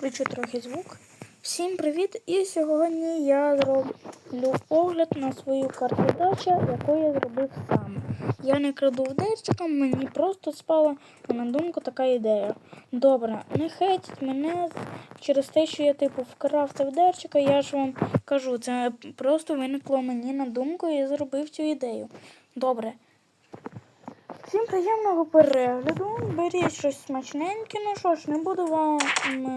Включу трохи звук. Всім привіт! І сьогодні я зроблю огляд на свою карту дача, яку я зробив сам. Я не краду в дерчика, мені просто спала на думку така ідея. Добре, не хейтіть мене через те, що я типу вкрав це в дерчика, я ж вам кажу, це просто виникло мені на думку і я зробив цю ідею. Добре. Всім приємного перегляду. Беріть щось смачненьке. Ну що ж, не буду вам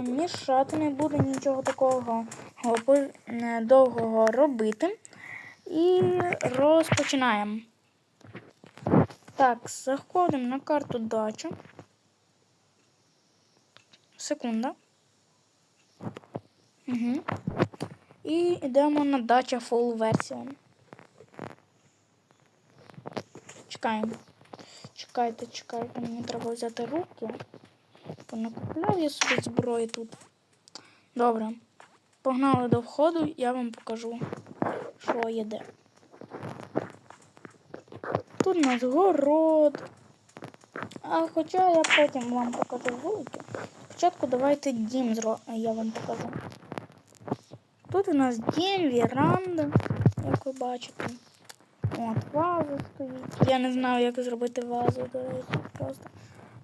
мішати, не буду нічого такого е, довгого робити. І розпочинаємо. Так, заходимо на карту дачу. Секунда. Угу. І йдемо на дача Full Version. Чекаємо. Чекайте, чекайте, мені треба взяти руки. Понакупляв я собі зброї тут. Добре. Погнали до входу, я вам покажу, що є де. Тут у нас город. А хоча я потім вам покажу вулики. Спочатку давайте дім зро... я вам покажу. Тут у нас дім, віранда, як ви бачите. От, ваза стоїть. Я не знаю, як зробити вазу, до речі, просто.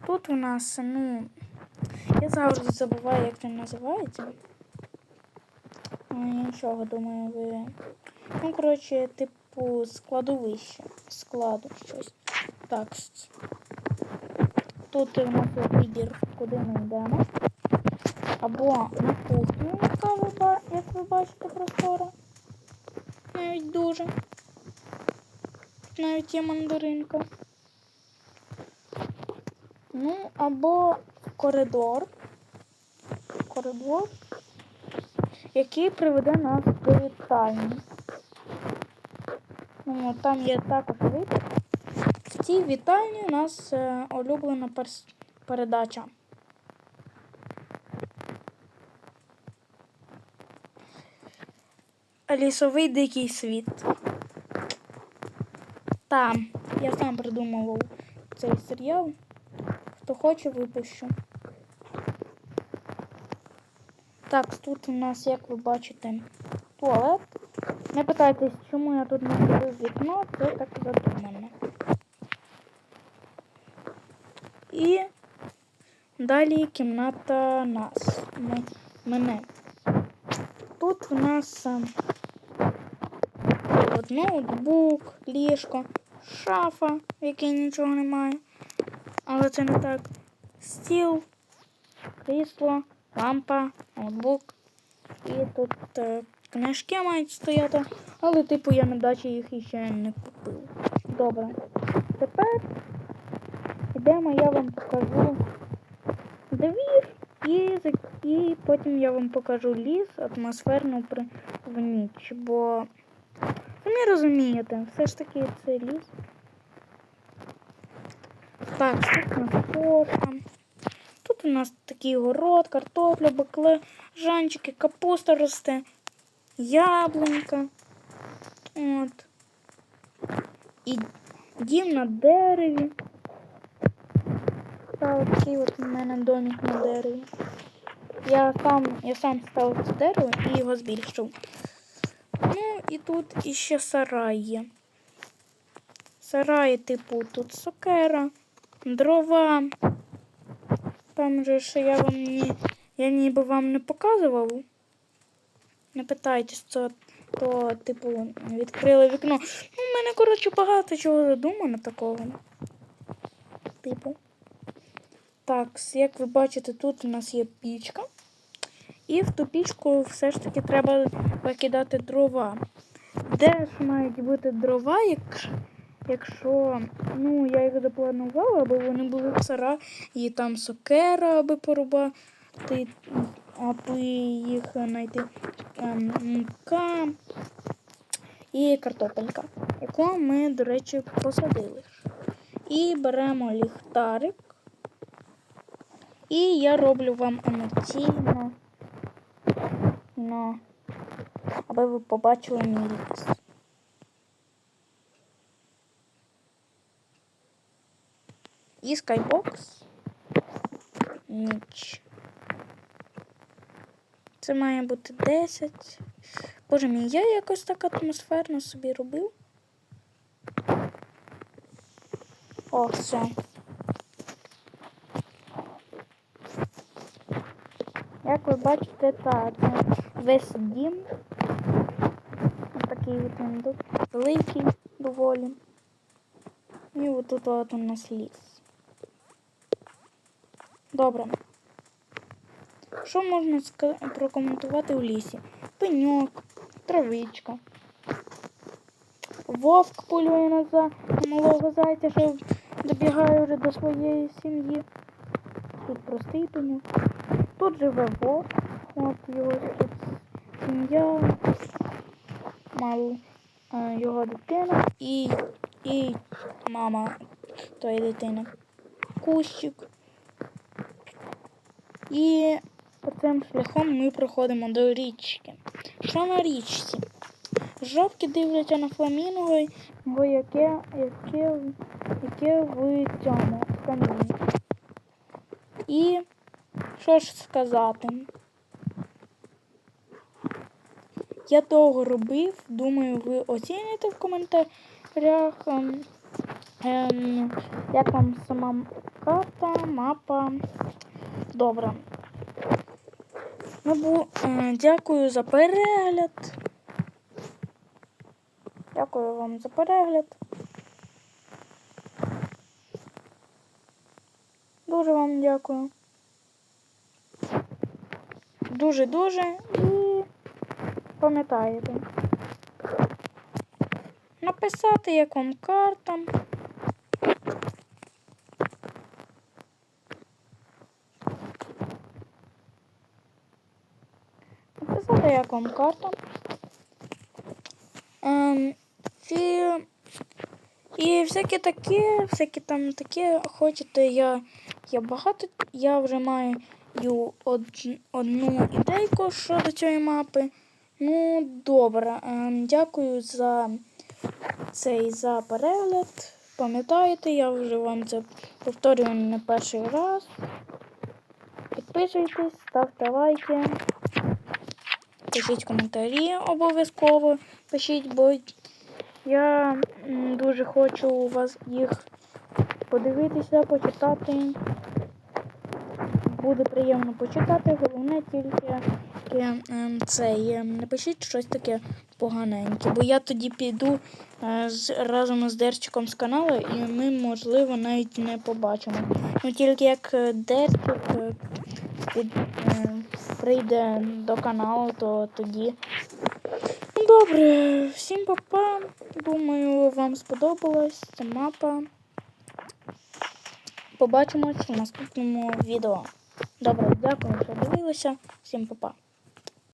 Тут у нас, ну, я завжди забуваю, як це називається. Ну, нічого, думаю, ви. Ну, коротше, типу, складовище. Складу щось. Так. Тут у нас вибір, куди ми йдемо. Або на кухню, яка як ви бачите, простора. Навіть дуже навіть є мандаринка. Ну, або коридор. Коридор, який приведе нас до вітальні. Ну, Там є також вид. В цій вітальні у нас е, улюблена перс... передача. Лісовий дикий світ. Там. Я сам придумував цей серіал. Хто хоче, випущу. Так, тут у нас, як ви бачите, туалет. Не питайтесь, чому я тут не зробив вікно, це так задумано. І далі кімната нас. Ми, мене. Тут у нас от ноутбук, ліжко, шафа, в якій нічого немає. Але це не так. Стіл, крісло, лампа, ноутбук. І тут е, книжки мають стояти, але типу я на дачі їх іще не купив. Добре. Тепер йдемо, я вам покажу двір і, і потім я вам покажу ліс атмосферну в ніч, бо Самі розумієте, все ж таки це ліс. Так, тут у. Тут у нас такий город, картопля, баклажанчики, капуста росте, яблунька. От. І дім на дереві. Та такий от у мене домик на дереві. Я сам я сам став це дерево і його збільшив. Ну, і тут іще сарай є. Сараї, типу, тут сокера, дрова. Там же що я вам ні, я ніби вам не показував. Не питайтесь, це то, типу, відкрили вікно. Ну, У мене, коротше, багато чого задумано такого. Типу. Так, як ви бачите, тут у нас є пічка. І в ту пічку все ж таки треба викидати дрова. Де ж мають бути дрова, якщо ну, я їх запланувала, аби вони були в сараї, там сокера, аби порубати, аби їх знайти мука і картопелька, яку ми, до речі, посадили. І беремо ліхтарик. І я роблю вам емоційно на аби ви побачили мій ліс. І скайбокс. Ніч. Це має бути 10. Боже мій, я якось так атмосферно собі робив. О, все. Як ви бачите, та це весь дім. Ось Такий він великий доволі. І отут от у нас ліс. Добре. Що можна прокоментувати у лісі? Пеньок, травичка. Вовк полює на за малого зайця, що добігає вже до своєї сім'ї. Тут простий пеньок. Тут живе вовк. От його сім'я, мало е, його дитина і, і мама тої дитини. Кущик. І цим шляхом ми проходимо до річки. Що на річці? Жовки дивляться на фламінго, яке, яке, яке в цьому в. І що ж сказати? Я того робив, думаю, ви оціните в коментарях, ем, ем, як вам сама карта, мапа. Добре. Ну, бу, е, дякую за перегляд. Дякую вам за перегляд. Дуже вам дякую. Дуже-дуже пам'ятаєте. Написати, як вам. Написати, як вам карта. Ем, і, і всяке таке, всяке там таке хочете, я, я багато, я вже маю одну ідейку щодо цієї мапи. Ну, добре. Ем, дякую за цей за перегляд. Пам'ятаєте, я вже вам це повторюю не перший раз. Підписуйтесь, ставте лайки. Пишіть коментарі обов'язково. Пишіть, бо я дуже хочу у вас їх подивитися, почитати. Буде приємно почитати, головне тільки ем, цей. Не щось таке поганеньке, бо я тоді піду е, з, разом з Дерчиком з каналу і ми, можливо, навіть не побачимо. Ну тільки як е, Дерчик е, прийде до каналу, то тоді. Ну, Добре, всім папа. Думаю, вам сподобалась ця мапа. Побачимось в наступному відео. Добре, дякую, що дивилися. Всім па-па.